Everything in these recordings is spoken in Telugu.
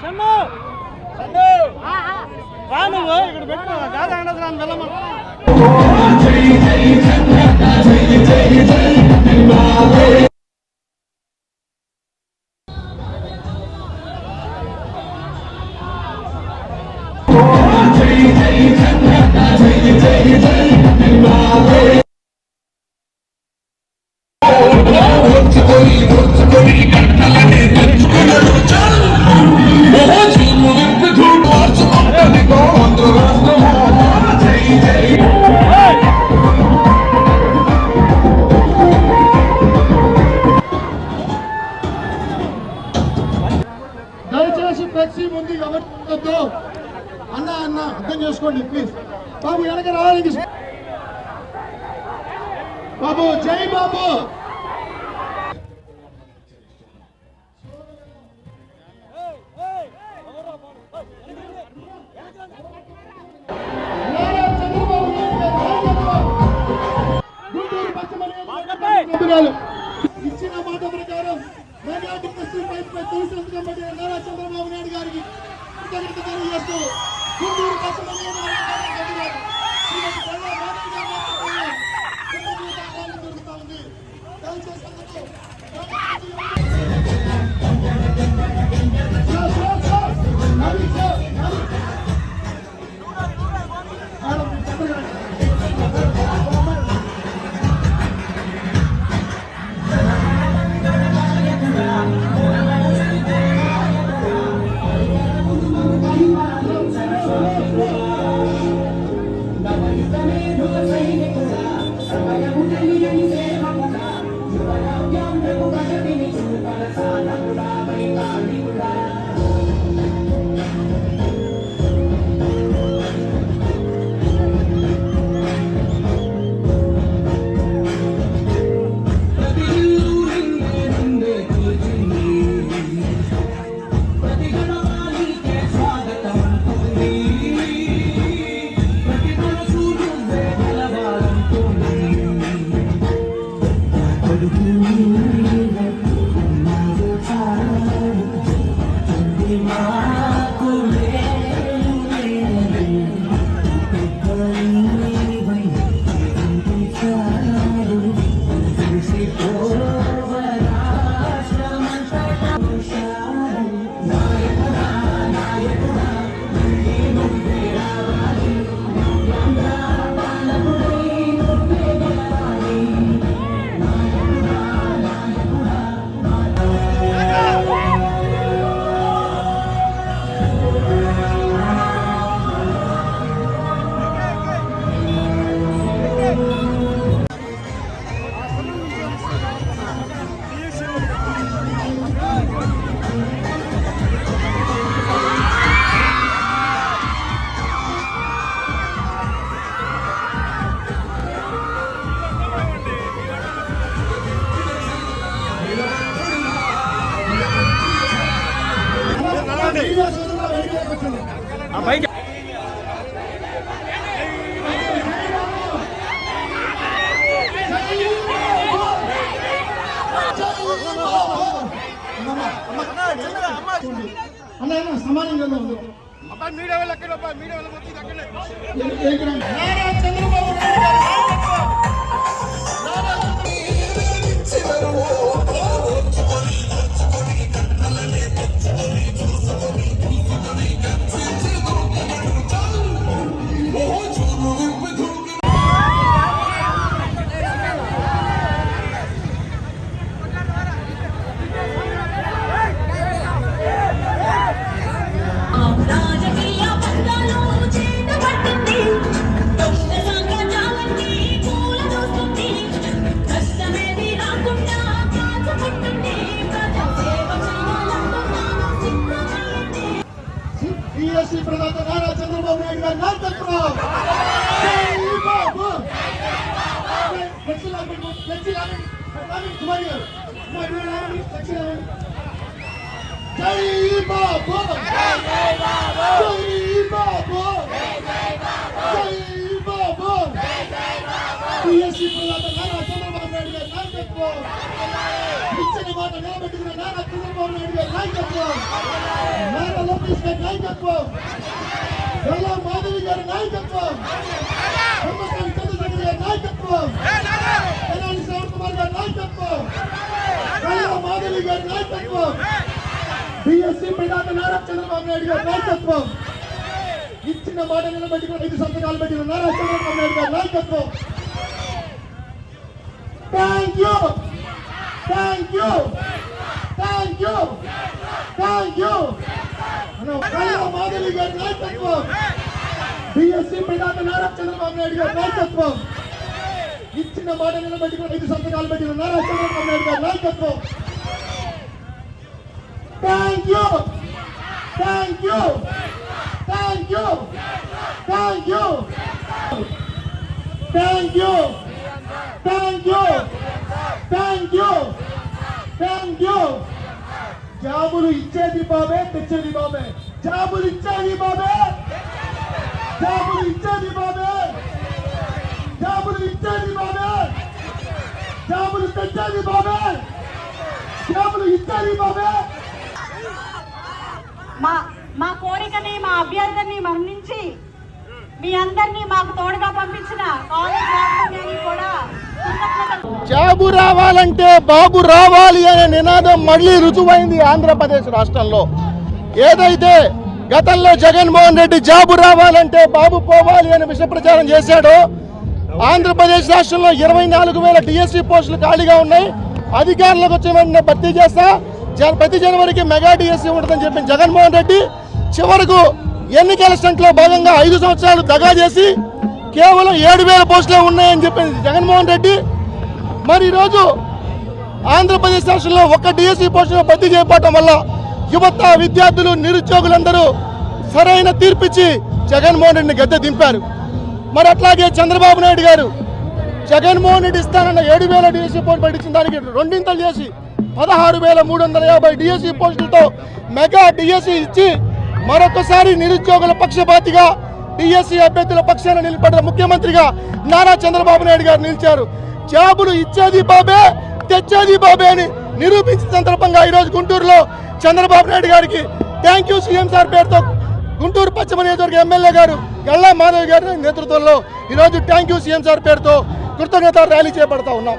సన్ను సన్ను రా నువ్వు ఇక్కడ పెట్టు గాలి వెంకటేశ్వరాన్ని వెళ్ళమన్నా దయచేసి ఫ్లెక్సీ ముందు ఎవరు. అన్న అన్న అర్థం చేసుకోండి ప్లీజ్ బాబు వెనక రావడానికి బాబు జై బాబు. గుంటూరు పశ్చిమ అన్న సమానంగా అబ్బాయి మీడియా వాళ్ళు ఎక్కడ అబ్బాయి మీడియా వాళ్ళు అక్కడే నారా చంద్రబాబు నాయుడు ప్రధాత నారా చంద్రబాబు నాయుడు గారి నాయకత్వం జై బాబు కుమారి గారు ఫ్లెక్సీ లాగండి జై బాబు జై బాబు జై బాబు బిఎస్సీ ప్రధాత నారా చంద్రబాబు నాయుడు గారి నాయకత్వం ఇచ్చిన మాట నిలబెట్టుకున్న నారా చంద్రబాబు నాయుడు గారి నాయకత్వం నారా నాయకత్వం. గల్లా మాధవి గారి నాయకత్వం. బ్రహ్మసాని చంద్రశేఖర్ గారి నాయకత్వం. తెనాలి శ్రవణ్ కుమార్ గారి నాయకత్వం. గల్లా మాధవి గారి నాయకత్వం. బిఎస్సీ ప్రధాన నారా చంద్రబాబు నాయుడు గారి నాయకత్వం. ఇచ్చిన మాట నిలబెట్టుకుని ఐదు సంతకాలు పెట్టిన నారా చంద్రబాబు నాయుడు గారి నాయకత్వం. Thank you thank you thank you thank you Madhavi గారి నాయకత్వం బిఎస్సీ ప్రధాన నారా చంద్రబాబు నాయుడు గారి నాయకత్వం ఇచ్చిన మాట నిలబెట్టుకుని ఐదు సంతకాలు పెట్టిన నారా చంద్రబాబు నాయుడు గారి నాయకత్వం thank you thank you thank you thank you thank you thank you thank you thank you జాబులు ఇచ్చేది బాబే తెచ్చేది బాబే. జాబులు ఇచ్చేది బాబే. జాబులు ఇచ్చేది బాబే. జాబులు ఇచ్చేది బాబే. జాబులు తెచ్చేది బాబే. జాబులు ఇచ్చేది బాబే. మా మా కోరికని మా అభ్యర్థిని మరణించి మీ అందరినీ మాకు తోడుగా పంపించిన కాలేజ్ యాజమాన్యానికి కూడా జాబు రావాలంటే బాబు రావాలి అనే నినాదం మళ్ళీ రుజువైంది ఆంధ్రప్రదేశ్ రాష్ట్రంలో. ఏదైతే గతంలో జగన్మోహన్ రెడ్డి జాబు రావాలంటే బాబు పోవాలి అని విషప్రచారం చేశాడో ఆంధ్రప్రదేశ్ రాష్ట్రంలో ఇరవై నాలుగు వేల డిఎస్సీ పోస్టులు ఖాళీగా ఉన్నాయి. అధికారులకు వచ్చిన వెంటనే భర్తీ చేస్తా. జ- ప్రతి జనవరికి మెగా డిఎస్సీ ఉంటుందని చెప్పిన జగన్మోహన్ రెడ్డి చివరకు ఎన్నికల స్టంట్లో భాగంగా ఐదు సంవత్సరాలు దగా చేసి కేవలం ఏడు వేల పోస్టులే ఉన్నాయని చెప్పింది జగన్మోహన్ రెడ్డి. మరి ఈరోజు ఆంధ్రప్రదేశ్ రాష్ట్రంలో ఒక్క డిఎస్సీ పోస్టును భర్తీ చేయకపోవటం వల్ల యువత విద్యార్థులు నిరుద్యోగులందరూ సరైన తీర్పిచ్చి జగన్మోహన్ రెడ్డిని గద్దె దింపారు. మరి అట్లాగే చంద్రబాబు నాయుడు గారు జగన్మోహన్ రెడ్డి ఇస్తానన్న ఏడు వేల డిఎస్సి పోస్ట్ పట్టించిన దానికి రెండింతలు చేసి పదహారు వేల మూడు వందల యాభై డిఎస్సీ పోస్టులతో మెగా డిఎస్సీ ఇచ్చి మరొకసారి నిరుద్యోగుల పక్షపాతిగా డిఎస్సి అభ్యర్థుల పక్షాన నిలబడ్డ ముఖ్యమంత్రిగా నారా చంద్రబాబు నాయుడు గారు నిలిచారు. జాబులు ఇచ్చేది బాబే తెచ్చేది బాబే అని నిరూపించిన సందర్భంగా ఈరోజు గుంటూరులో చంద్రబాబు నాయుడు గారికి థ్యాంక్ యూ సీఎం సార్ పేరుతో గుంటూరు పశ్చిమ నియోజకవర్గ ఎమ్మెల్యే గారు గల్లా మాధవ్ గారి నేతృత్వంలో ఈరోజు థ్యాంక్ యూ సీఎం సార్ పేరుతో కృతజ్ఞత ర్యాలీ చేపడతా ఉన్నాం.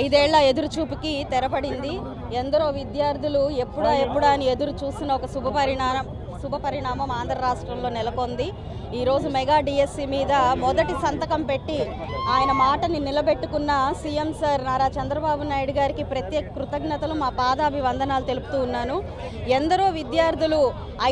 ఐదేళ్ళ ఎదురుచూపుకి తెరపడింది. ఎందరో విద్యార్థులు ఎప్పుడా ఎప్పుడా అని ఎదురు చూస్తున్న ఒక శుభ పరిణామం. శుభ పరిణామం ఆంధ్ర రాష్ట్రంలో నెలకొంది. ఈరోజు మెగా డిఎస్సి మీద మొదటి సంతకం పెట్టి ఆయన మాటని నిలబెట్టుకున్న సీఎం సార్ నారా చంద్రబాబు నాయుడు గారికి ప్రత్యేక కృతజ్ఞతలు మా పాదాభివందనాలు తెలుపుతూ ఉన్నాను. ఎందరో విద్యార్థులు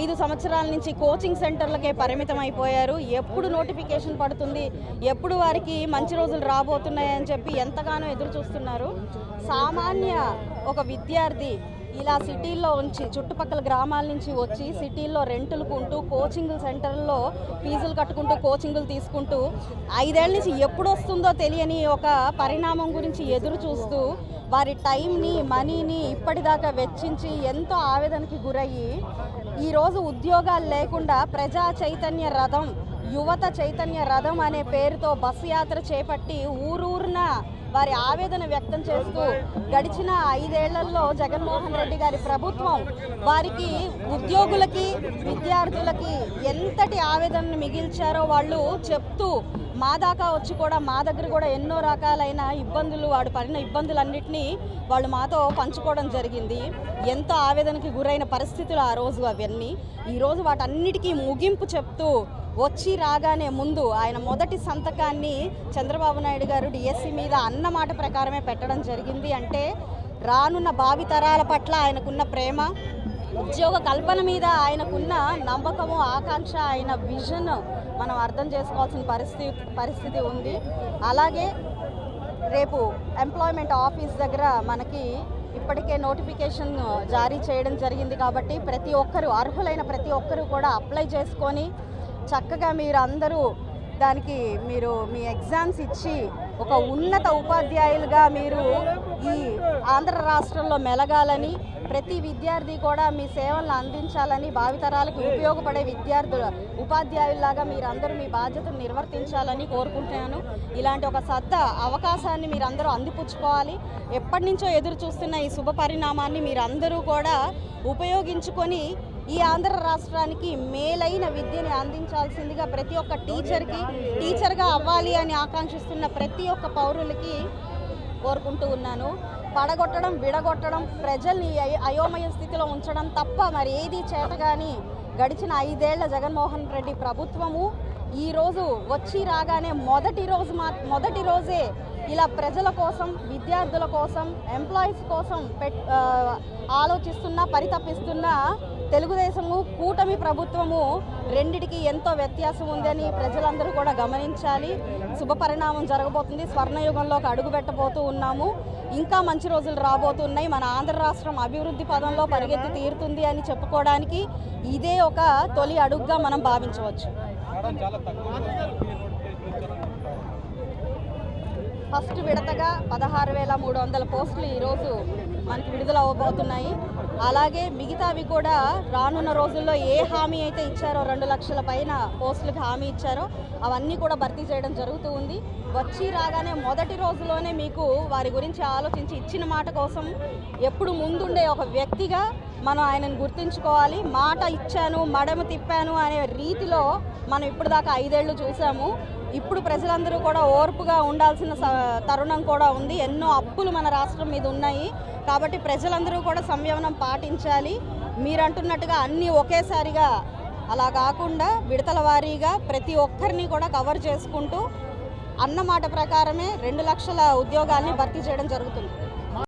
ఐదు సంవత్సరాల నుంచి కోచింగ్ సెంటర్లకే పరిమితం అయిపోయారు ఎప్పుడు నోటిఫికేషన్ పడుతుంది ఎప్పుడు వారికి మంచి రోజులు రాబోతున్నాయని చెప్పి ఎంతగానో ఎదురు చూస్తున్నారు సామాన్య ఒక విద్యార్థి ఇలా సిటీల్లో ఉంచి చుట్టుపక్కల గ్రామాల నుంచి వచ్చి సిటీల్లో రెంటులు కొంటూ కోచింగ్ సెంటర్లో ఫీజులు కట్టుకుంటూ కోచింగులు తీసుకుంటూ ఐదేళ్ళ నుంచి ఎప్పుడు వస్తుందో తెలియని ఒక పరిణామం గురించి ఎదురు చూస్తూ వారి టైంని మనీని ఇప్పటిదాకా వెచ్చించి ఎంతో ఆవేదనకి గురయ్యి ఈరోజు ఉద్యోగాలు లేకుండా ప్రజా చైతన్య రథం యువత చైతన్య రథం అనే పేరుతో బస్సు యాత్ర చేపట్టి ఊరు తరఫున వారి ఆవేదన వ్యక్తం చేస్తూ గడిచిన ఐదేళ్ళలో జగన్మోహన్ రెడ్డి గారి ప్రభుత్వం వారికి ఉద్యోగులకి విద్యార్థులకి ఎంతటి ఆవేదనను మిగిల్చారో వాళ్ళు చెప్తూ మా దాకా వచ్చి కూడా మా దగ్గర కూడా ఎన్నో రకాలైన ఇబ్బందులు వాడు పడిన ఇబ్బందులన్నింటినీ వాళ్ళు మాతో పంచుకోవడం జరిగింది. ఎంతో ఆవేదనకి గురైన పరిస్థితులు ఆ రోజు అవన్నీ. ఈరోజు వాటన్నిటికీ ముగింపు చెప్తూ వచ్చి రాగానే ముందు ఆయన మొదటి సంతకాన్ని చంద్రబాబు నాయుడు గారు డిఎస్సి మీద అన్నమాట ప్రకారమే పెట్టడం జరిగింది. అంటే రానున్న భావితరాల పట్ల ఆయనకున్న ప్రేమ ఉద్యోగ కల్పన మీద ఆయనకున్న నమ్మకము ఆకాంక్ష ఆయన విజన్ మనం అర్థం చేసుకోవాల్సిన పరిస్థితి పరిస్థితి ఉంది. అలాగే రేపు ఎంప్లాయ్మెంట్ ఆఫీస్ దగ్గర మనకి ఇప్పటికే నోటిఫికేషన్ జారీ చేయడం జరిగింది కాబట్టి ప్రతి ఒక్కరు అర్హులైన ప్రతి ఒక్కరు కూడా అప్లై చేసుకొని చక్కగా మీరందరూ దానికి మీరు మీ ఎగ్జామ్స్ ఇచ్చి ఒక ఉన్నత ఉపాధ్యాయులుగా మీరు ఈ ఆంధ్ర రాష్ట్రంలో మెలగాలని ప్రతి విద్యార్థి కూడా మీ సేవలను అందించాలని భావితరాలకు ఉపయోగపడే విద్యార్థుల ఉపాధ్యాయుల్లాగా మీరందరూ మీ బాధ్యతను నిర్వర్తించాలని కోరుకుంటున్నాను. ఇలాంటి ఒక సత్త అవకాశాన్ని మీరందరూ అందిపుచ్చుకోవాలి. ఎప్పటి నుంచో ఎదురు చూస్తున్న ఈ శుభ పరిణామాన్ని మీరందరూ కూడా ఉపయోగించుకొని ఈ ఆంధ్ర రాష్ట్రానికి మేలైన విద్యని అందించాల్సిందిగా ప్రతి ఒక్క టీచర్కి టీచర్గా అవ్వాలి అని ఆకాంక్షిస్తున్న ప్రతి ఒక్క పౌరులకి కోరుకుంటూ ఉన్నాను. పడగొట్టడం విడగొట్టడం ప్రజల్ని అయోమయ స్థితిలో ఉంచడం తప్ప మరి ఏది చేతగాని గడిచిన ఐదేళ్ళ జగన్మోహన్ రెడ్డి ప్రభుత్వము ఈ రోజు వచ్చి రాగానే మొదటి రోజు మా మొదటి రోజే ఇలా ప్రజల కోసం విద్యార్థుల కోసం ఎంప్లాయీస్ కోసం పెట్ ఆలోచిస్తున్నా పరితపిస్తున్నా పరితపిస్తున్న తెలుగుదేశము కూటమి ప్రభుత్వము రెండిటికి ఎంతో వ్యత్యాసం ఉందని ప్రజలందరూ కూడా గమనించాలి. శుభ పరిణామం జరగబోతుంది. స్వర్ణయుగంలోకి అడుగుపెట్టబోతూ ఉన్నాము. ఇంకా మంచి రోజులు రాబోతున్నాయి. మన ఆంధ్ర రాష్ట్రం అభివృద్ధి పదంలో పరిగెత్తి తీరుతుంది అని చెప్పుకోవడానికి ఇదే ఒక తొలి అడుగుగా మనం భావించవచ్చు. ఫస్ట్ విడతగా పదహారు వేల మూడు వందల పోస్టులు ఈరోజు మనకి విడుదల అవ్వబోతున్నాయి. అలాగే మిగతావి కూడా రానున్న రోజుల్లో ఏ హామీ అయితే ఇచ్చారో రెండు లక్షల పైన పోస్టులకు హామీ ఇచ్చారో అవన్నీ కూడా భర్తీ చేయడం జరుగుతూ ఉంది. వచ్చి రాగానే మొదటి రోజులోనే మీకు వారి గురించి ఆలోచించి ఇచ్చిన మాట కోసం ఎప్పుడు ముందుండే ఒక వ్యక్తిగా మనం ఆయనను గుర్తుంచుకోవాలి. మాట ఇచ్చాను మడమ తిప్పాను అనే రీతిలో మనం ఇప్పుడు దాకా ఐదేళ్ళు చూసాము ఇప్పుడు ప్రజలందరూ కూడా ఓర్పుగా ఉండాల్సిన స- తరుణం కూడా ఉంది. ఎన్నో అప్పులు మన రాష్ట్రం మీద ఉన్నాయి. కాబట్టి ప్రజలందరూ కూడా సంయమనం పాటించాలి. మీరంటున్నట్టుగా అన్నీ ఒకేసారిగా అలా కాకుండా విడతల వారీగా ప్రతి ఒక్కరిని కూడా కవర్ చేసుకుంటూ అన్న మాట ప్రకారమే రెండు లక్షల ఉద్యోగాల్ని భర్తీ చేయడం జరుగుతుంది.